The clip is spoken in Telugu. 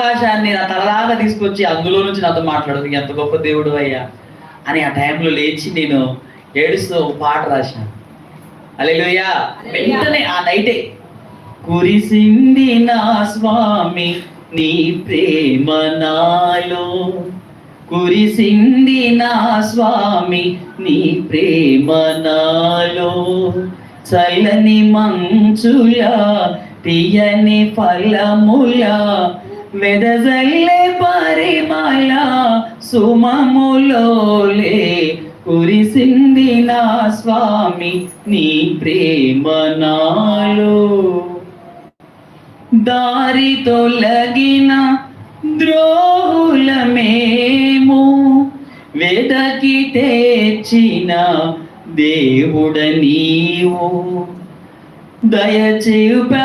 ఆకాశాన్ని నా తలదాకా తీసుకొచ్చి అందులో నుంచి నాతో మాట్లాడదు ఎంత గొప్ప దేవుడు అయ్యా. అని ఆ టైంలో లేచి నేను ఏడుస్తూ ఒక పాట రాశాను. అలెలుయా వెంటనే ఆ నైటే కురిసింది నా స్వామి నీ ప్రేమ నాలో. కురిసింది నా స్వామి నీ ప్రేమ నాలో. చల్లని మంచులా తీయని ఫలముల వెదజల్లే పరిమళ సుమములోలే కురిసింది నా స్వామి నీ ప్రేమ నాలో. దారి తొలగిన ద్రోహులమేము వెదకి తెచ్చిన దేవుడ నీవు. దయచేపావు